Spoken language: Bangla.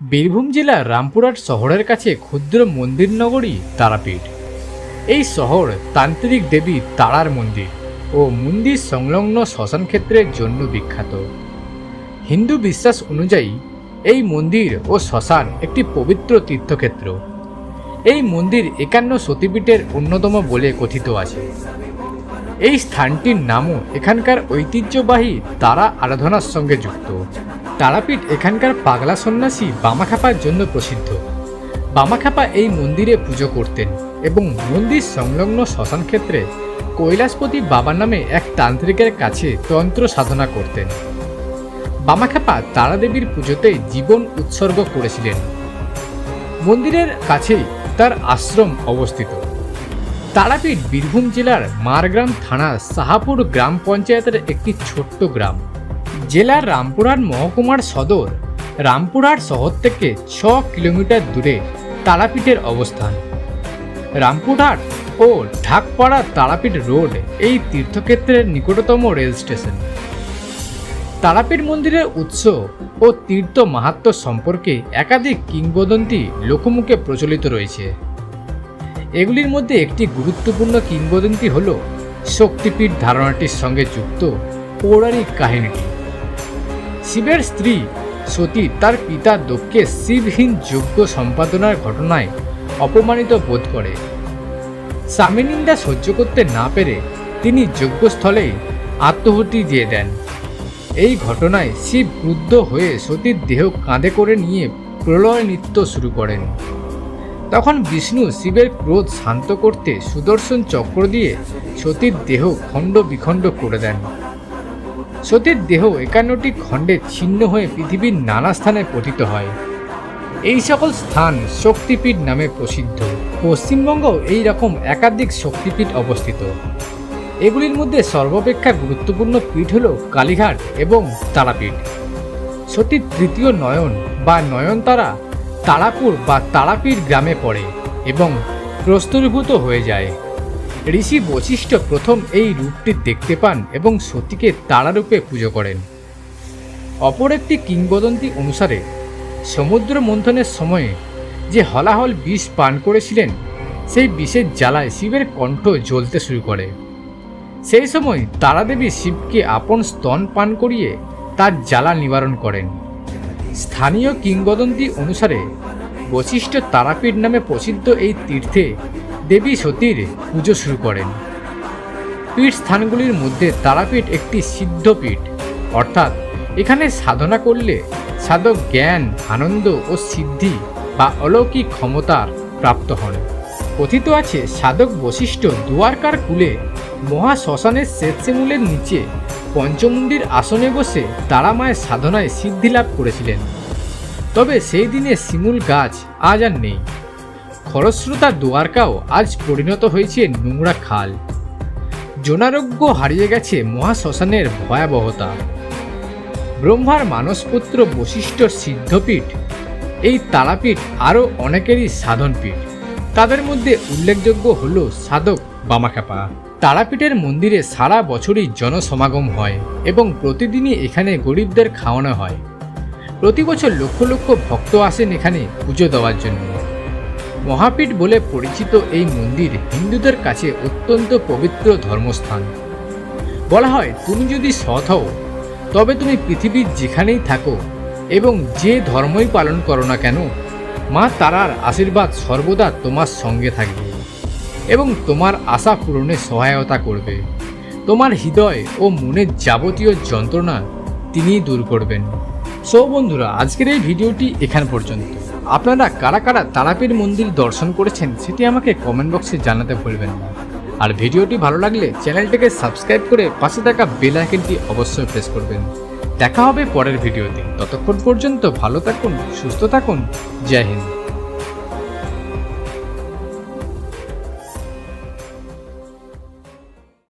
বীরভূম জেলার রামপুরহাট শহরের কাছে ক্ষুদ্র মন্দির নগরী তারাপীঠ। এই শহর তান্ত্রিক দেবী তারার মন্দির ও মন্দির সংলগ্ন শ্মশান ক্ষেত্রের জন্য বিখ্যাত। হিন্দু বিশ্বাস অনুযায়ী এই মন্দির ও শ্মশান একটি পবিত্র তীর্থক্ষেত্র। এই মন্দির একান্ন সতীপীঠের অন্যতম বলে কথিত আছে। এই স্থানটির নামও এখানকার ঐতিহ্যবাহী তারা আরাধনার সঙ্গে যুক্ত। তারাপীঠ এখানকার পাগলা সন্ন্যাসী বামাখাপার জন্য প্রসিদ্ধ। বামাখাপা এই মন্দিরে পুজো করতেন এবং মন্দির সংলগ্ন শ্মশান ক্ষেত্রে কৈলাসপতি বাবা নামে এক তান্ত্রিকের কাছে তন্ত্র সাধনা করতেন। বামাখাপা তারাদেবীর পুজোতে জীবন উৎসর্গ করেছিলেন। মন্দিরের কাছেই তার আশ্রম অবস্থিত। তারাপীঠ বীরভূম জেলার মারগ্রাম থানার সাহাপুর গ্রাম পঞ্চায়েতের একটি ছোট্ট গ্রাম। জেলার রামপুরহাট মহকুমার সদর রামপুরহাট শহর থেকে ছ কিলোমিটার দূরে তারাপীঠের অবস্থান। রামপুরহাট ও ঢাকপাড়া তারাপীঠ রোড এই তীর্থক্ষেত্রের নিকটতম রেল স্টেশন। তারাপীঠ মন্দিরের উৎস ও তীর্থ মাহাত্ম্য সম্পর্কে একাধিক কিংবদন্তি লোকমুখে প্রচলিত রয়েছে। এগুলির মধ্যে একটি গুরুত্বপূর্ণ কিংবদন্তি হল শক্তিপীঠ ধারণাটির সঙ্গে যুক্ত পৌরাণিক কাহিনীটি শিবের স্ত্রী সতী তার পিতা দক্ষকে শিবহীন যোগ্য সম্পাদনার ঘটনায় অপমানিত বোধ করে। স্বামী নিন্দা সহ্য করতে না পেরে তিনি যজ্ঞস্থলেই আত্মহুতি দিয়ে দেন। এই ঘটনায় শিব ক্রুদ্ধ হয়ে সতীর দেহ কাঁধে করে নিয়ে প্রলয় নৃত্য শুরু করেন। তখন বিষ্ণু শিবের ক্রোধ শান্ত করতে সুদর্শন চক্র দিয়ে সতীর দেহ খণ্ড বিখণ্ড করে দেন। সতীর দেহ একান্নটি খণ্ডে ছিন্ন হয়ে পৃথিবীর নানা স্থানে পতিত হয়। এই সকল স্থান শক্তিপীঠ নামে প্রসিদ্ধ। পশ্চিমবঙ্গ এই রকম একাধিক শক্তিপীঠ অবস্থিত। এগুলির মধ্যে সর্বাপেক্ষা গুরুত্বপূর্ণ পীঠ হল কালীঘাট এবং তারাপীঠ। সতীর তৃতীয় নয়ন বা নয়নতারা তারাপুর বা তারাপীঠ গ্রামে পড়ে এবং প্রস্তরীভূত হয়ে যায়। ঋষি বশিষ্ঠ প্রথম এই রূপটি দেখতে পান এবং সতীকে তারারূপে পুজো করেন। অপর একটি কিংবদন্তি অনুসারে, সমুদ্র মন্থনের সময়ে যে হলাহল বিষ পান করেছিলেন, সেই বিষের জ্বালায় শিবের কণ্ঠ জ্বলতে শুরু করে। সেই সময় তারাদেবী শিবকে আপন স্তন পান করিয়ে তার জ্বালা নিবারণ করেন। স্থানীয় কিংবদন্তি অনুসারে বশিষ্ঠ তারাপীঠ নামে প্রসিদ্ধ এই তীর্থে দেবী সতীর পুজো শুরু করেন। পীঠ স্থানগুলির মধ্যে তারাপীঠ একটি সিদ্ধপীঠ অর্থাৎ এখানে সাধনা করলে সাধক জ্ঞান, আনন্দ ও সিদ্ধি বা অলৌকিক ক্ষমতার প্রাপ্ত হন। কথিত আছে, সাধক বশিষ্ঠ দুয়ারকার কুলে মহা শ্মশানের স্বেচ্ছেমূলের নিচে পঞ্চমুণ্ডির আসনে বসে তারা মায়ের সাধনায় সিদ্ধি লাভ করেছিলেন। তবে সেই দিনে শিমুল গাছ আজ আর নেই। খরস্রোতা দুয়ারকাও আজ পরিণত হয়েছে নোংরা খাল। জনারোগ্য হারিয়ে গেছে মহাশ্মশানের ভয়াবহতা। ব্রহ্মার মানসপুত্র বশিষ্ঠ সিদ্ধপীঠ, এই তারাপীঠ আরও অনেকেরই সাধনপীঠ। তাদের মধ্যে উল্লেখযোগ্য হল সাধক বামাখ্যাপা। তারাপীঠের মন্দিরে সারা বছরই জনসমাগম হয় এবং প্রতিদিনই এখানে গরিবদের খাওয়ানো হয়। প্রতি বছর লক্ষ লক্ষ ভক্ত আসেন এখানে পুজো দেওয়ার জন্য। মহাপীঠ বলে পরিচিত এই মন্দির হিন্দুদের কাছে অত্যন্ত পবিত্র ধর্মস্থান। বলা হয়, তুমি যদি সৎ হও, তবে তুমি পৃথিবীর যেখানেই থাকো এবং যে ধর্মই পালন করো না কেন, মা তারার আশীর্বাদ সর্বদা তোমার সঙ্গে থাকবে। এবং তোমার আশা পূরণে সহায়তা করবে। তোমার হৃদয় ও মনের যাবতীয় যন্ত্রণা তিনিই দূর করবেন। সো বন্ধুরা, আজকের এই ভিডিওটি এখান পর্যন্ত। আপনারা কারা কারা তারাপীঠ মন্দির দর্শন করেছেন সেটি আমাকে কমেন্ট বক্সে জানাতে ভুলবেন না। আর ভিডিওটি ভালো লাগলে চ্যানেলটিকে সাবস্ক্রাইব করে পাশে থাকা বেল আইকনটি অবশ্যই প্রেস করবেন। দেখা হবে পরের ভিডিওতে। ততক্ষণ পর্যন্ত ভালো থাকুন, সুস্থ থাকুন। জয় হিন্দ।